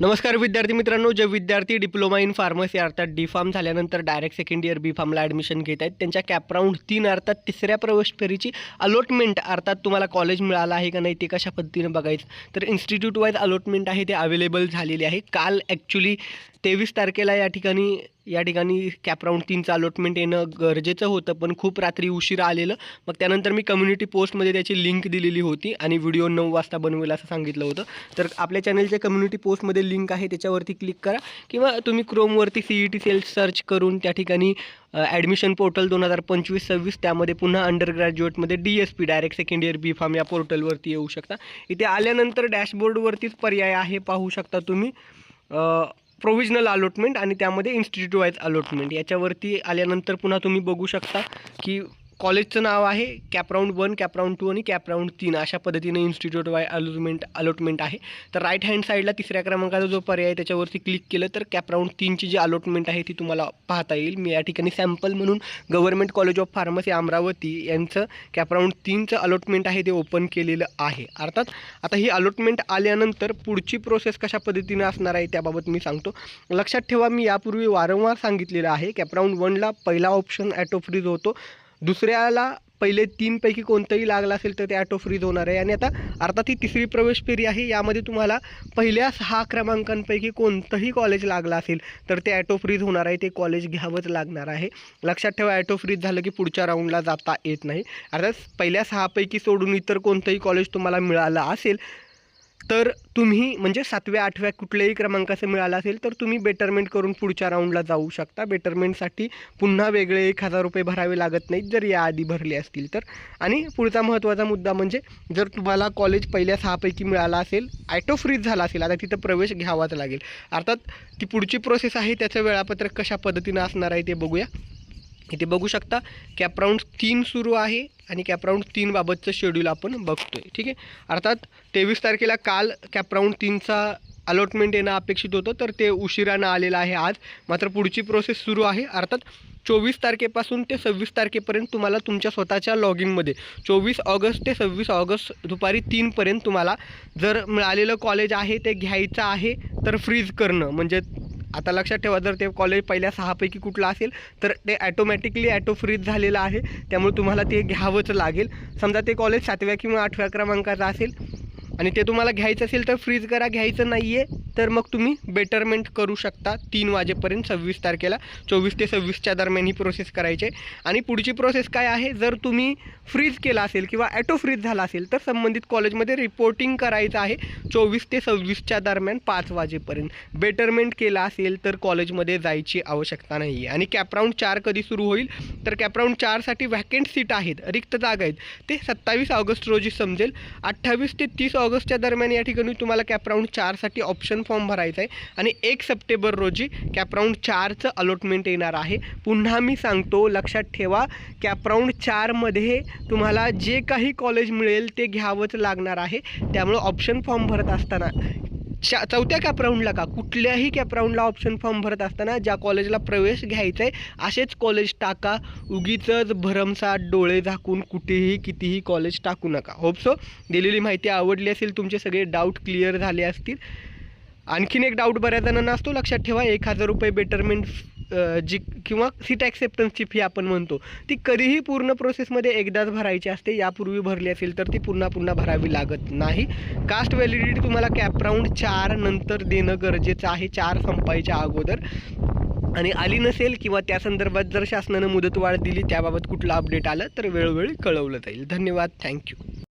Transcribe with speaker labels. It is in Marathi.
Speaker 1: नमस्कार विद्यार्थी मित्रांनो जे विद्यार्थी डिप्लोमा इन फार्मसी अर्थात डी फार्म झाल्यानंतर डायरेक्ट सेकंड इयर बी फार्मला ॲडमिशन घेत आहेत. त्यांच्या कॅप राऊंड तीन अर्थात तिसऱ्या प्रवेश फेरीची अलॉटमेंट अर्थात तुम्हाला कॉलेज मिळालं आहे का नाही ते कशा पद्धतीनं बघायचं. तर इन्स्टिट्यूट वाईज अलॉटमेंट आहे ते अवेलेबल झालेली आहे. काल ॲक्च्युली तेवीस तारखेला या ठिकाणी या ठिकाणी कॅप राऊंड तीनचं अलॉटमेंट येणं गरजेचं होतं पण खूप रात्री उशिरा आलेलं. मग त्यानंतर मी कम्युनिटी पोस्टमध्ये त्याची लिंक दिलेली होती आणि व्हिडिओ नऊ वाजता बनवेल असं सांगितलं होतं. तर आपल्या चॅनलच्या कम्युनिटी पोस्टमध्ये लिंक आहे त्याच्यावरती क्लिक करा. किंवा तुम्ही क्रोमवरती C E T cell search करून त्या ठिकाणी ॲडमिशन पोर्टल दोन हजार पंचवीस सव्वीस त्यामध्ये पुन्हा under ग्रॅज्युएटमध्ये D S P direct second year B pharm या पोर्टलवरती येऊ शकता. इथे आल्यानंतर डॅशबोर्डवरतीच पर्याय आहे पाहू शकता तुम्ही. प्रोविजनल अलॉटमेंट आणि त्यामध्ये इन्स्टिट्यूट वाईज अलॉटमेंट याच्यावरती आल्यानंतर पुन्हा तुम्ही बघू शकता की कॉलेजचं नाव आहे कॅपराऊंड वन कॅपराऊंड टू आणि कॅपराऊंड तीन. अशा पद्धतीने इन्स्टिट्यूट वाय अलॉटमेंट अलॉटमेंट आहे. तर राईट हँड साईडला तिसऱ्या क्रमांकाचा जो पर्याय आहे त्याच्यावरती क्लिक केलं तर कॅपराऊंड तीनची जी अलॉटमेंट आहे ती तुम्हाला पाहता येईल. मी या ठिकाणी सॅम्पल म्हणून government college of pharmacy Amravati यांचं कॅपराऊंड तीनचं अलॉटमेंट आहे ते ओपन केलेलं आहे. अर्थात आता ही अलॉटमेंट आल्यानंतर पुढची प्रोसेस कशा पद्धतीने असणार आहे त्याबाबत मी सांगतो. लक्षात ठेवा मी यापूर्वी वारंवार सांगितलेलं आहे कॅपराऊंड वनला पहिला ऑप्शन ॲटो फ्रीज होतो. दुसऱ्याला पहिले तीनपैकी कोणतंही लागलं असेल तर ते ॲटो फ्रीज होणार आहे. आणि आता अर्थात ही तिसरी प्रवेश फेरी आहे. यामध्ये तुम्हाला पहिल्या सहा क्रमांकांपैकी कोणतंही कॉलेज लागलं असेल तर ते ॲटो फ्रीज होणार आहे. ते कॉलेज घ्यावंच लागणार आहे. लक्षात ठेवा ॲटो फ्रीज झालं की पुढच्या राऊंडला जाता येत नाही. अर्थात पहिल्या सहापैकी सोडून इतर कोणतंही कॉलेज तुम्हाला मिळालं असेल तर तुम्ही म्हणजे सातव्या आठव्या कुठल्याही क्रमांकाचं मिळालं असेल तर तुम्ही बेटरमेंट करून पुढच्या राऊंडला जाऊ शकता. बेटरमेंटसाठी पुन्हा वेगळे एक हजार रुपये भरावे लागत नाहीत जर याआधी भरले असतील तर. आणि पुढचा महत्त्वाचा मुद्दा म्हणजे जर तुम्हाला कॉलेज पहिल्या सहापैकी मिळालं असेल ॲटो फ्रीज झाला असेल आता तिथं प्रवेश घ्यावाच लागेल. अर्थात ती पुढची प्रोसेस आहे त्याचं वेळापत्रक कशा पद्धतीनं असणार आहे ते बघूया. इथे बघू शकता कॅपराऊंड तीन सुरू आहे आणि कॅपराऊंड तीनबाबतचं शेड्यूल आपण बघतो आहे ठीक आहे? अर्थात तेवीस तारखेला काल कॅपराऊंड तीनचा अलॉटमेंट येणं अपेक्षित होतं तर ते उशिरानं आलेलं आहे आज. मात्र पुढची प्रोसेस सुरू आहे. अर्थात चोवीस तारखेपासून ते सव्वीस तारखेपर्यंत तुम्हाला तुमच्या स्वतःच्या लॉगिनमध्ये चोवीस ऑगस्ट ते सव्वीस ऑगस्ट दुपारी तीनपर्यंत तुम्हाला जर मिळालेलं कॉलेज आहे ते घ्यायचं आहे तर फ्रीज करणं म्हणजे आता लक्षात ठेवा जर ते कॉलेज पहिल्या सहापैकी कुठलं असेल तर ते ॲटोमॅटिकली ॲटो फ्रीज झालेलं आहे. त्यामुळे तुम्हाला ते घ्यावंच लागेल. समजा ते कॉलेज सातव्या किंवा आठव्या क्रमांकाचं असेल आणि ते तुम्हाला घ्यायचं असेल तर फ्रीज करा. घ्यायचं नाही आहे तर मग तुम्ही बेटरमेंट करू शकता तीन वाजेपर्यंत सव्वीस तारखेला. चोवीस ते सव्वीसच्या दरम्यान ही प्रोसेस करायची. आहे आणि पुढची प्रोसेस काय आहे? जर तुम्ही फ्रीज केला असेल किंवा ॲटो फ्रीज झाला असेल तर संबंधित कॉलेजमध्ये रिपोर्टिंग करायचं आहे चोवीस ते सव्वीसच्या दरम्यान पाच वाजेपर्यंत. बेटरमेंट केला असेल तर कॉलेजमध्ये जायची आवश्यकता नाही आहे आणि कॅपराऊंड चार कधी सुरू होईल? तर कॅपराऊंड चारसाठी व्हॅकेंट सीट आहेत रिक्त जागा आहेत. ते सत्तावीस ऑगस्ट रोजी समजेल. अठ्ठावीस ते तीस ऑगस्टच्या दरम्यान या ठिकाणी तुम्हाला कॅपराऊंड चारसाठी ऑप्शन फॉर्म भरायचा आहे. आणि एक सप्टेंबर रोजी कॅपराऊंड चारचं अलॉटमेंट येणार आहे. पुन्हा मी सांगतो लक्षात ठेवा कॅपराऊंड चारमध्ये तुम्हाला जे काही कॉलेज मिळेल ते घ्यावंच लागणार आहे. त्यामुळं ऑप्शन फॉर्म भरत असताना चा चौथ्या कॅपराऊंडला का कुठल्याही कॅपराऊंडला ऑप्शन फॉर्म भरत असताना ज्या कॉलेजला प्रवेश घ्यायचा आहे असेच कॉलेज टाका. उगीच भरमसाठ डोळे झाकून कुठेही कितीही कॉलेज टाकू नका. होप सो दिलेली माहिती आवडली असेल तुमचे सगळे डाऊट क्लिअर झाले असतील. आणखीन एक डाऊट बऱ्याच जणांना असतो लक्षात ठेवा एक हजार रुपये बेटरमेंट जी किंवा सीट ॲक्सेप्टन्सची फी आपण म्हणतो ती कधीही पूर्ण प्रोसेसमध्ये एकदाच भरायची असते यापूर्वी भरली असेल तर ती पुन्हा पुन्हा भरावी लागत नाही. कास्ट व्हॅलिडिटी तुम्हाला कॅप राऊंड चार नंतर देणं गरजेचं आहे चार संपायच्या अगोदर. आणि आली नसेल किंवा त्या संदर्भात जर शासनानं मुदतवाढ दिली त्याबाबत कुठलं अपडेट आलं तर वेळोवेळी कळवलं जाईल. धन्यवाद. थँक्यू